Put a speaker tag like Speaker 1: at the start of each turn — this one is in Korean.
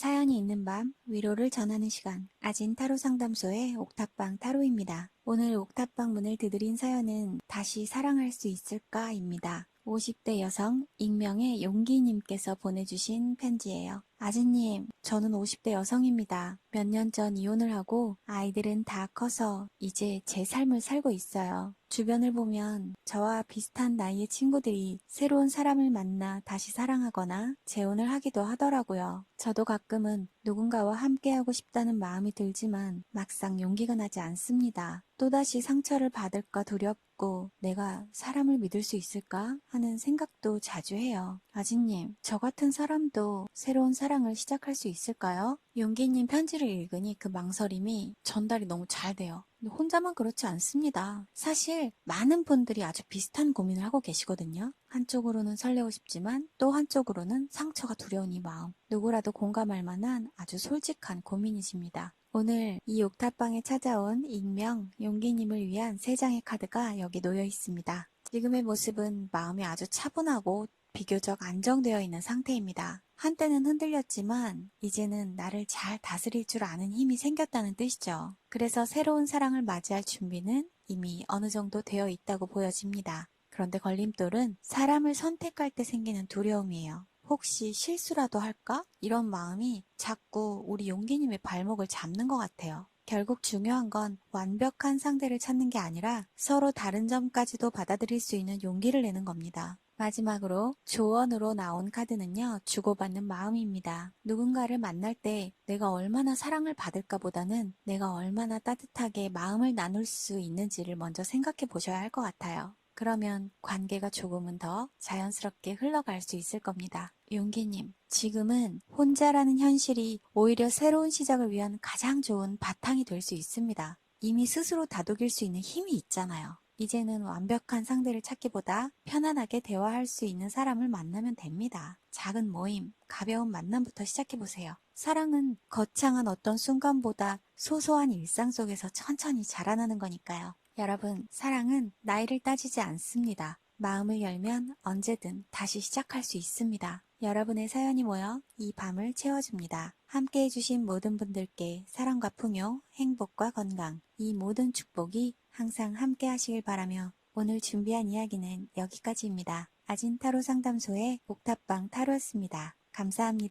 Speaker 1: 사연이 있는 밤 위로를 전하는 시간 아진 타로 상담소의 옥탑방 타로입니다. 오늘 옥탑방 문을 두드린 사연은 다시 사랑할 수 있을까입니다. 50대 여성 익명의 용기님께서 보내주신 편지예요. 아진님, 저는 50대 여성입니다. 몇 년 전 이혼을 하고 아이들은 다 커서 이제 제 삶을 살고 있어요. 주변을 보면 저와 비슷한 나이의 친구들이 새로운 사람을 만나 다시 사랑하거나 재혼을 하기도 하더라고요. 저도 가끔은 누군가와 함께하고 싶다는 마음이 들지만 막상 용기가 나지 않습니다. 또다시 상처를 받을까 두렵고 내가 사람을 믿을 수 있을까 하는 생각도 자주 해요. 아진님, 저 같은 사람도 새로운 사랑을 시작할 수 있을까요? 용기님 편지를 읽으니 그 망설임이 전달이 너무 잘 돼요. 혼자만 그렇지 않습니다. 사실 많은 분들이 아주 비슷한 고민을 하고 계시거든요. 한쪽으로는 설레고 싶지만 또 한쪽으로는 상처가 두려운 이 마음. 누구라도 공감할 만한 아주 솔직한 고민이십니다. 오늘 이 옥탑방에 찾아온 익명 용기님을 위한 세 장의 카드가 여기 놓여 있습니다. 지금의 모습은 마음이 아주 차분하고 비교적 안정되어 있는 상태입니다. 한때는 흔들렸지만 이제는 나를 잘 다스릴 줄 아는 힘이 생겼다는 뜻이죠. 그래서 새로운 사랑을 맞이할 준비는 이미 어느 정도 되어 있다고 보여집니다. 그런데 걸림돌은 사람을 선택할 때 생기는 두려움이에요. 혹시 실수라도 할까? 이런 마음이 자꾸 우리 용기님의 발목을 잡는 것 같아요. 결국 중요한 건 완벽한 상대를 찾는 게 아니라 서로 다른 점까지도 받아들일 수 있는 용기를 내는 겁니다. 마지막으로 조언으로 나온 카드는요, 주고받는 마음입니다. 누군가를 만날 때 내가 얼마나 사랑을 받을까 보다는 내가 얼마나 따뜻하게 마음을 나눌 수 있는지를 먼저 생각해 보셔야 할 것 같아요. 그러면 관계가 조금은 더 자연스럽게 흘러갈 수 있을 겁니다. 용기님, 지금은 혼자라는 현실이 오히려 새로운 시작을 위한 가장 좋은 바탕이 될 수 있습니다. 이미 스스로 다독일 수 있는 힘이 있잖아요. 이제는 완벽한 상대를 찾기보다 편안하게 대화할 수 있는 사람을 만나면 됩니다. 작은 모임, 가벼운 만남부터 시작해보세요. 사랑은 거창한 어떤 순간보다 소소한 일상 속에서 천천히 자라나는 거니까요. 여러분, 사랑은 나이를 따지지 않습니다. 마음을 열면 언제든 다시 시작할 수 있습니다. 여러분의 사연이 모여 이 밤을 채워줍니다. 함께 해주신 모든 분들께 사랑과 풍요, 행복과 건강, 이 모든 축복이 항상 함께 하시길 바라며 오늘 준비한 이야기는 여기까지입니다. 아진타로 상담소의 옥탑방 타로였습니다. 감사합니다.